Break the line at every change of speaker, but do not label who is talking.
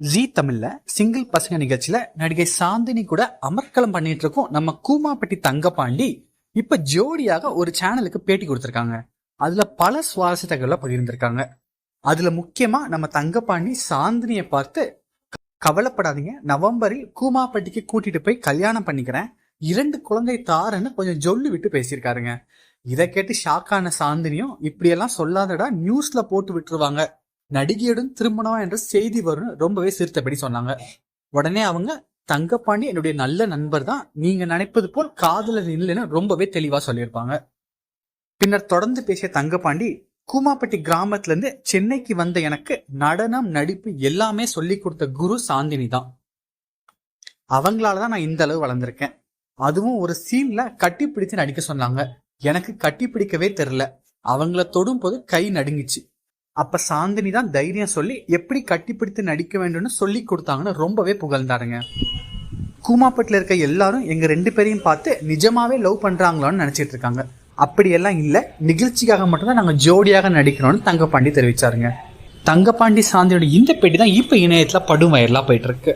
G தமிழ்ல single பசங்க நிகழ்ச்சியில நடிகை சாந்தினி கூட அமர்க்களம் பண்ணிட்டு இருக்கோம் நம்ம கூமாப்பட்டி தங்கப்பாண்டி இப்ப ஜோடியாக ஒரு சேனலுக்கு பேட்டி கொடுத்திருக்காங்க. அதுல பல சுவாரஸ்ய தகவலை பகிர்ந்திருக்காங்க. அதுல முக்கியமா நம்ம தங்கப்பாண்டி சாந்தினியை பார்த்து "க- கவலைப்படாதீங்க. நவம்பரில் கூமாப்பட்டிக்கு கூட்டிட்டு போய் கல்யாணம் பண்ணிக்கிறேன். இரண்டு குழந்தை தாரன்னு கொஞ்சம் ஜொல்லு விட்டு பேசியிருக்காருங்க. இதை கேட்டு ஷாக்கான சாந்தினியும் இப்படியெல்லாம் சொல்லாதடா. நியூஸ்ல போட்டு விட்டுருவாங்க. நடிகையுடன் திருமணம் என்ற செய்தி வரும்னு ரொம்பவே சிரித்தபடி சொன்னாங்க. உடனே அவங்க தங்கப்பாண்டி என்னுடைய நல்ல நண்பர் தான் நீங்க நினைப்பது போல் காதலர் இல்லைன்னு ரொம்பவே தெளிவா சொல்லியிருப்பாங்க. பின்னர் தொடர்ந்து பேசிய தங்கப்பாண்டி கூமாப்பட்டி கிராமத்துல இருந்து சென்னைக்கு வந்த எனக்கு நடனம் நடிப்பு எல்லாமே சொல்லி கொடுத்த குரு சாந்தினி தான். அவங்களால தான் நான் இந்த அளவு வளர்ந்துருக்கேன். அதுவும் ஒரு சீன்ல கட்டி நடிக்க சொன்னாங்க. எனக்கு கட்டி பிடிக்கவே தெரில அவங்கள தொடும் போது கை நடுங்கிச்சு. அப்ப சாந்தினி தான் தைரியம் சொல்லி எப்படி கட்டிப்பிடித்து நடிக்க வேண்டும்னு சொல்லி கொடுத்தாங்கன்னு ரொம்பவே புகழ்ந்தாருங்க. கூமாப்பட்டில் இருக்க எல்லாரும் எங்க ரெண்டு பேரையும் பார்த்து நிஜமாவே லவ் பண்றாங்களான்னு நினைச்சிட்டு இருக்காங்க. அப்படியெல்லாம் இல்லை நிகழ்ச்சிக்காக மட்டும்தான் நாங்க ஜோடியாக நடிக்கிறோம்னு தங்கப்பாண்டி தெரிவிச்சாருங்க. தங்கப்பாண்டி சாந்தியோட இந்த பேட்டி தான் இப்ப இணையத்துல படும் வயலாக போயிட்டு இருக்கு.